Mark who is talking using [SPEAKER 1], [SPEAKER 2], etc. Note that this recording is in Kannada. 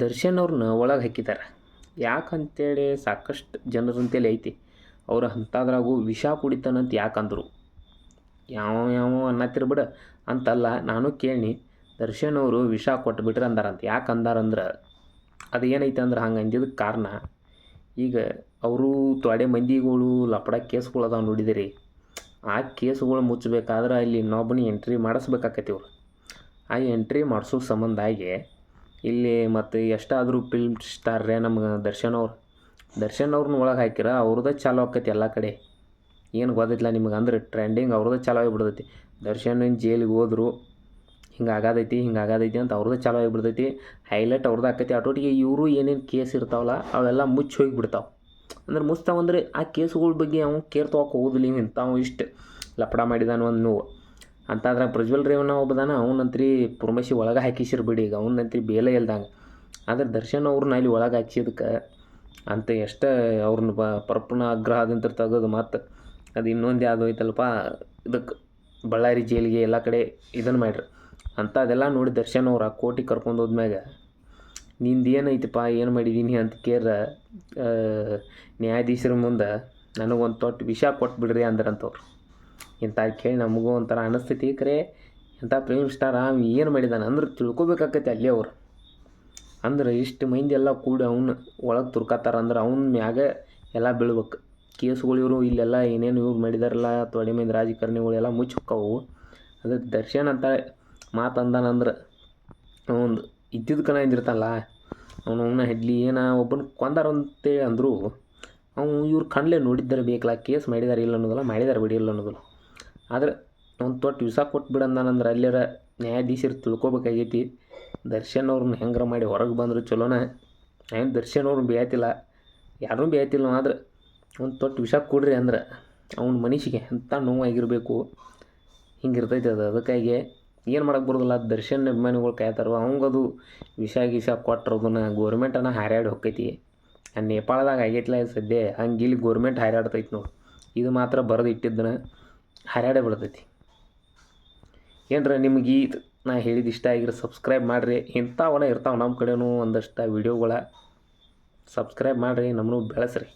[SPEAKER 1] ದರ್ಶನ್ ಅವ್ರನ್ನ ಒಳಗೆ ಹಾಕಿದ್ದಾರೆ ಯಾಕಂತೇಳಿ ಸಾಕಷ್ಟು ಜನರಂತೇಳಿ ಐತಿ. ಅವ್ರು ಅಂಥದ್ರಾಗೂ ವಿಷ ಕುಡಿತಾನಂತ ಯಾಕಂದರು. ಯಾವ ಯಾವ ಅನ್ನತ್ತಿರ ಬಿಡ. ಅಂತಲ್ಲ ನಾನು ಕೇಳಿ ದರ್ಶನ್ ಅವರು ವಿಷ ಕೊಟ್ಬಿಟ್ರೆ ಅಂದಾರಂತ. ಯಾಕೆ ಅಂದಾರಂದ್ರೆ, ಅದು ಏನೈತೆ ಅಂದ್ರೆ ಹಂಗೆ ಅಂದಿದ್ದಕ್ಕೆ ಕಾರಣ, ಈಗ ಅವರು ತೊಡೆ ಮಂದಿಗಳು ಲಪಡ ಕೇಸ್ಗಳು ಅದಾವ ನೋಡಿದಿರಿ. ಆ ಕೇಸ್ಗಳು ಮುಚ್ಚಬೇಕಾದ್ರೆ ಅಲ್ಲಿ ಇನ್ನೊಬ್ಬನಿ ಎಂಟ್ರಿ ಮಾಡಿಸ್ಬೇಕಾಕತಿ ಆ ಎಂಟ್ರಿ ಮಾಡಿಸೋ ಸಂಬಂಧಾಗಿ ಇಲ್ಲಿ ಮತ್ತು ಎಷ್ಟಾದರೂ ಫಿಲ್ಮ್ ಸ್ಟಾರ್ರೇ ನಮ್ಗೆ ದರ್ಶನ್ ಅವ್ರು. ದರ್ಶನ್ ಅವ್ರನ್ನ ಒಳಗೆ ಹಾಕಿರ ಅವ್ರದ್ದೇ ಚಾಲು ಆಕೈತಿ ಎಲ್ಲ ಕಡೆ. ಏನು ಗೊತ್ತಿಲ್ಲ ನಿಮ್ಗೆ ಅಂದ್ರೆ ಟ್ರೆಂಡಿಂಗ್ ಅವ್ರದ್ದೇ ಚಾಲು ಆಗಿಬಿಡ್ತೈತಿ. ದರ್ಶನ್ ಜೈಲಿಗೆ ಹೋದರು, ಹಿಂಗೆ ಆಗದೈತಿ ಹಿಂಗೆ ಆಗದೈತಿ ಅಂತ ಅವ್ರದ್ದೇ ಚಾಲು ಆಗಿಬಿಡ್ತೈತಿ. ಹೈಲೈಟ್ ಅವ್ರದ್ದು ಆಕೈತಿ. ಆಟೋಟಿಗೆ ಇವರು ಏನೇನು ಕೇಸ್ ಇರ್ತಾವಲ್ಲ, ಅವೆಲ್ಲ ಮುಚ್ಚಿ ಹೋಗಿಬಿಡ್ತಾವೆ. ಅಂದ್ರೆ ಮುಚ್ತಾವಂದ್ರೆ ಆ ಕೇಸುಗಳ ಬಗ್ಗೆ ಅವ್ನು ಕೇರ್ ತೊಗೊಕ್ಕೆ ಹೋಗೋದಿಲ್ಲ ಇಂಥವು ಇಷ್ಟು ಲಪಡ ಮಾಡಿದಾನು ಒಂದು ನೋವು ಅಂತ ಅದ್ರಾಗ ಪ್ರಜ್ವಲ್ ರೇವಣ್ಣ ಒಬ್ಬದಾನ ಅವನಂತ್ರಿ ಪುರ್ಮಶಿ ಒಳಗೆ ಹಾಕಿಸಿರ್ ಬಿಡಿ ಈಗ ಅವನಂತ್ರಿ ಬೇಲೆ ಇಲ್ದಂಗೆ ಆದ್ರೆ ದರ್ಶನ್ ಅವ್ರನ್ನ ಅಲ್ಲಿ ಒಳಗೆ ಹಾಕಿಸಿದಕ್ಕೆ ಅಂತ ಎಷ್ಟು ಅವ್ರನ್ನ ಬ ಪರಪ್ಪನ ಆಗ್ರಹದಂತ ತೆಗೆದು ಮತ್ತು ಅದು ಇನ್ನೊಂದು ಯಾವುದು ಐತಲ್ಪ ಇದಕ್ಕೆ ಬಳ್ಳಾರಿ ಜೈಲಿಗೆ ಎಲ್ಲ ಕಡೆ ಇದನ್ನು ಮಾಡ್ರಿ. ಅಂತ ಅದೆಲ್ಲ ನೋಡಿ ದರ್ಶನ್ ಅವ್ರು ಆ ಕೋಟಿ ಕರ್ಕೊಂಡು ಹೋದ್ಮ್ಯಾಗ, ನಿಂದು ಏನೈತಪ್ಪ ಏನು ಮಾಡಿದ್ದೀನಿ ಅಂತ ಕೇರ ನ್ಯಾಯಾಧೀಶರ ಮುಂದೆ ನನಗೊಂದು ತೊಟ್ಟು ವಿಷ ಕೊಟ್ಬಿಡ್ರಿ ಅಂದ್ರಂತವ್ರು. ಇಂಥ ಕೇಳಿ ನಮಗೂ ಒಂಥರ ಅನಿಸ್ತೈತಿ. ಕರೆ ಇಂಥ ಫಿಲ್ಮ್ ಸ್ಟಾರ್ ಏನು ಮಾಡಿದಾನೆ ಅಂದ್ರೆ ತಿಳ್ಕೊಬೇಕಾಕೈತಿ ಅಲ್ಲಿ ಅವ್ರು. ಅಂದ್ರೆ ಇಷ್ಟು ಮಂದಿ ಎಲ್ಲ ಕೂಡಿ ಅವನು ಒಳಗೆ ತುರ್ಕತ್ತಾರ ಅಂದ್ರೆ ಅವ್ನ ಮ್ಯಾಗ ಎಲ್ಲ ಬೀಳ್ಬೇಕು. ಕೇಸ್ಗಳು ಇವರು ಇಲ್ಲೆಲ್ಲ ಏನೇನು ಇವ್ರು ಮಾಡಿದಾರಲ್ಲ ತೊಡೆ ಮಂದಿ ರಾಜಕಾರಣಿಗಳೆಲ್ಲ ಮುಚ್ಚಕ್ಕವು ಅದಕ್ಕೆ ದರ್ಶನ್ ಅಂತ ಮಾತು ಅವನು ಇದ್ದಿದ್ದು ಕಣ ಇದ್ದಿರ್ತಾನಲ್ಲ ಅವನು ಅವನ ಹೆಡ್ಲಿ ಏನ ಒಬ್ಬನ ಕೊಂದಾರಂತೇಳಿ ಅಂದರು. ಅವನು ಇವ್ರು ಕಣ್ಲೆ ನೋಡಿದ್ದಾರೆ ಬೇಕಲ್ಲ ಕೇಸ್ ಮಾಡಿದಾರೆ ಇಲ್ಲ ಅನ್ನೋದಲ್ಲ, ಮಾಡಿದಾರೆ ಬಿಡಿ ಇಲ್ಲ ಅನ್ನೋದಲ್ಲ. ಆದ್ರೆ ಒಂದು ತೊಟ್ಟು ವಿಸ ಅಂದ್ರೆ ಅಲ್ಲಿರ ನ್ಯಾಯಾಧೀಶರು ತಿಳ್ಕೊಬೇಕಾಗೈತಿ. ದರ್ಶನ್ ಅವ್ರನ್ನ ಹೆಂಗ್ರ ಮಾಡಿ ಹೊರಗೆ ಬಂದರು ಚಲೋನ? ಏನು ದರ್ಶನ್ ಅವ್ರನ್ನ ಬೇಯತಿಲ್ಲ? ಯಾರೂ ಬೇಯತಿಲ್ಲ ಆದ್ರೆ ಒಂದು ತೊಟ್ಟು ವಿಷ ಕೊಡ್ರಿ ಅಂದ್ರೆ ಅವ್ನ ಮನುಷ್ಯಗೆ ಎಂಥ ನೋವಾಗಿರಬೇಕು? ಹಿಂಗಿರ್ತೈತೆ ಅದು ಅದಕ್ಕಾಗಿ ಏನು ಮಾಡಕ್ಕೆ ಬರೋದಿಲ್ಲ? ದರ್ಶನ್ ಅಭಿಮಾನಿಗಳು ಕಾಯ್ತಾರೋ, ಅವಂಗದು ವಿಷ ಗಿಷ ಕೊಟ್ಟರೋದನ್ನ ಗೋರ್ಮೆಂಟನ್ನು ಹಾರ್ಯಾಡಿ ಹೊಕ್ಕೈತಿ. ಆ ನೇಪಾಳದಾಗ ಆಗೈತಿಲ್ಲ ಸದ್ಯ? ಹಂಗೆ ಇಲ್ಲಿ ಗೋರ್ಮೆಂಟ್ ಹಾರ್ಯಾಡ್ತೈತಿ ನೋಡಿ. ಇದು ಮಾತ್ರ ಬರೆದು ಇಟ್ಟಿದ್ದನ ಹಾರ್ಯಾಡೇ ಬಿಡ್ತೈತಿ ಏನ್ರ ನಿಮ್ಗೆ ಈ ನಾ ಹೇಳಿದ ಇಷ್ಟ ಆಗಿರೋ ಸಬ್ಸ್ಕ್ರೈಬ್ ಮಾಡಿರಿ. ಇಂಥವನ್ನ ಇರ್ತಾವೆ ನಮ್ಮ ಕಡೆನೂ ಒಂದಷ್ಟು ವೀಡಿಯೋಗಳ ಸಬ್ಸ್ಕ್ರೈಬ್ ಮಾಡಿರಿ ನಮ್ಮನ್ನು ಬೆಳೆಸ್ರಿ.